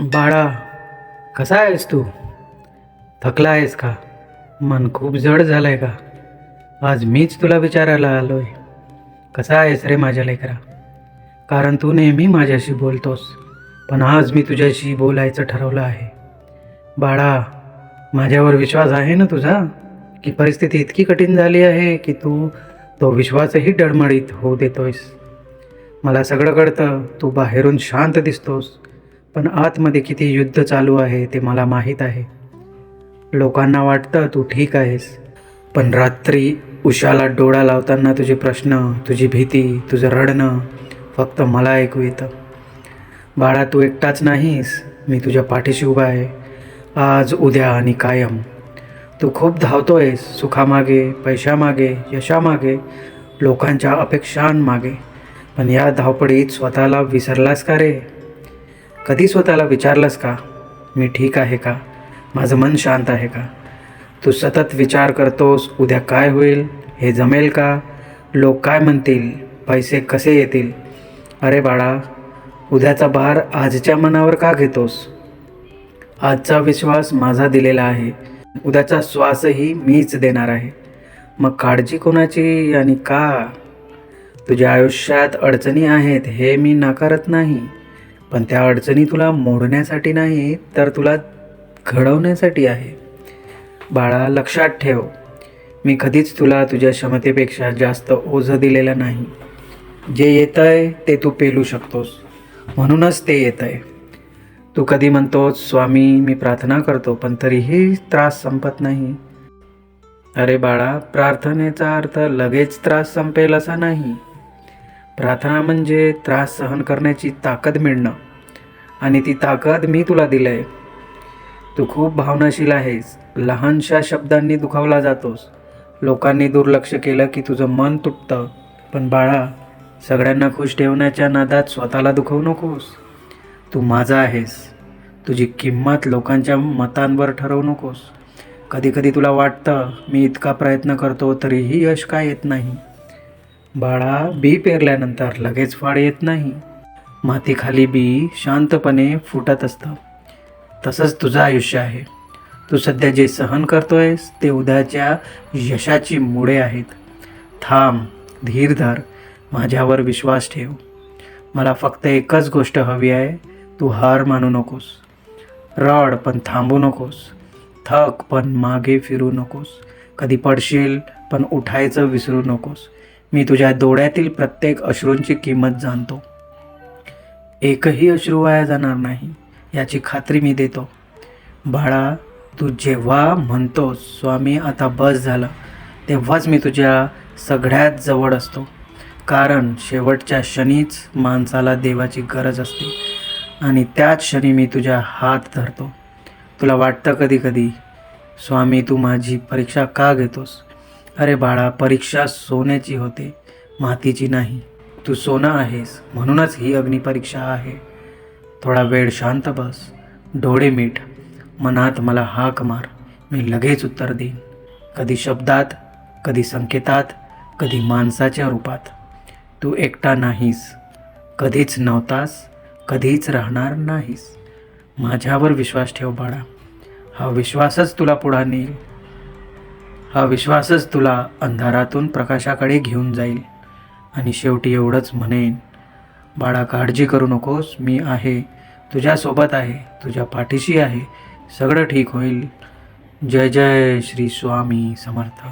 बाळा कसा आहेस तू? थकला आहेस का? मन खूप जड झालंय का? आज मीच तुला विचारायला आलोय. कसा आहेस रे माझ्या लेकरा? कारण तू नेहमी माझ्याशी बोलतोस पण आज मी तुझ्याशी बोलायचं ठरवलं आहे. बाळा माझ्यावर विश्वास आहे ना तुझा? की परिस्थिती इतकी कठीण झाली आहे की तू तो विश्वासही डळमळीत होऊ देतोयस. मला सगळं कळतं तू बाहेरून शांत दिसतोस. पण आतमध्ये किती युद्ध चालू आहे ते मला माहीत आहे. लोकांना वाटतं तू ठीक आहेस पण रात्री उशाला डोळा लावताना तुझे प्रश्न तुझी भीती तुझं रडणं फक्त मला ऐकू येतं. बाळा तू एकटाच नाहीस. मी तुझ्या पाठीशी उभा आहे. आज उद्या आणि कायम. तू खूप धावतोयस सुखामागे पैशामागे यशामागे लोकांच्या अपेक्षांमागे. पण या धावपडीत स्वतःला विसरलास का रे? कधी स्वतःला विचारलंस का? मी ठीक आहे का? माझं मन शांत आहे का? तू सतत विचार करतोस उद्या काय होईल? हे जमेल का? लोक काय म्हणतील? पैसे कसे येतील? अरे बाळा उद्याचा भार आजच्या मनावर का घेतोस? आजचा विश्वास माझा दिलेला आहे. उद्याचा श्वासही मीच देणार आहे. मग काळजी कोणाची आणि का? तुझ्या आयुष्यात अडचणी आहेत हे मी नाकारत नाही. पण त्या अडचणी तुला मोडण्यासाठी नाही तर तुला घडवण्यासाठी आहे. बाळा लक्षात ठेव. मी कधीच तुला तुझ्या क्षमतेपेक्षा जास्त ओझं दिलेलं नाही. जे येतं आहे ते तू पेलू शकतोस. म्हणूनच ते येतं आहे तू कधी म्हणतोस स्वामी मी प्रार्थना करतो पण तरीही त्रास संपत नाही. अरे बाळा प्रार्थनेचा अर्थ लगेच त्रास संपेल असा नाही. प्रार्थना म्हणजे त्रास सहन करण्याची ताकद मिळणं. आणि ती ताकद मी तुला दिलं आहे तू खूप भावनाशील आहेस. लहानशा शब्दांनी दुखावला जातोस. लोकांनी दुर्लक्ष केलं की तुझं मन तुटतं. पण बाळा सगळ्यांना खुश ठेवण्याच्या नादात स्वतःला दुखवू नकोस. तू माझा आहेस. तुझी किंमत लोकांच्या मतांवर ठरवू नकोस. कधीकधी तुला वाटतं मी इतका प्रयत्न करतो तरीही यश काय येत नाही. बाळा बी पेरल्यानंतर लगेच वाढ येत नाही. मातीखाली बी शांतपणे फुटत असतं. तसंच तुझं आयुष्य आहे. तू सध्या जे सहन करतोयस ते उद्याच्या यशाची मुळे आहेत. थांब धीर धर. माझ्यावर विश्वास ठेव. मला फक्त एकच गोष्ट हवी आहे तू हार मानू नकोस. रड पण थांबू नकोस. थक पण मागे फिरू नकोस. कधी पडशील पण उठायचं विसरू नकोस. मी तुझ्या डोळ्यातील प्रत्येक अश्रूंची किंमत जाणतो. एकही अश्रू वाया जाणार नाही याची खात्री मी देतो. बाळा तू जेव्हा म्हणतोस स्वामी आता बस झालं तेव्हाच मी तुझ्या सगळ्यात जवळ असतो. कारण शेवटच्या क्षणीच माणसाला देवाची गरज असते आणि त्याच क्षणी मी तुझ्या हात धरतो. तुला वाटतं कधी कधी स्वामी तू माझी परीक्षा का घेतोस? अरे बाळा परीक्षा सोन्याची होते मातीची नाही. तू सोनं आहेस म्हणूनच ही अग्निपरीक्षा आहे. थोडा वेळ शांत बस डोळे मीठ मनात मला हाक मार मी लगेच उत्तर देईन. कधी शब्दात कधी संकेतात कधी माणसाच्या रूपात. तू एकटा नाहीस कधीच नव्हतास कधीच राहणार नाहीस. माझ्यावर विश्वास ठेव बाळा. हा विश्वासच तुला पुढा नेईल. हा विश्वासच तुला अंधारातून प्रकाशाकडे घेऊन जाईल. आणि शेवटी एवढंच म्हणेन बाळा काळजी करू नकोस मी आहे तुझ्यासोबत आहे तुझ्या पाठीशी आहे सगळं ठीक होईल. जय जय श्री स्वामी समर्थ.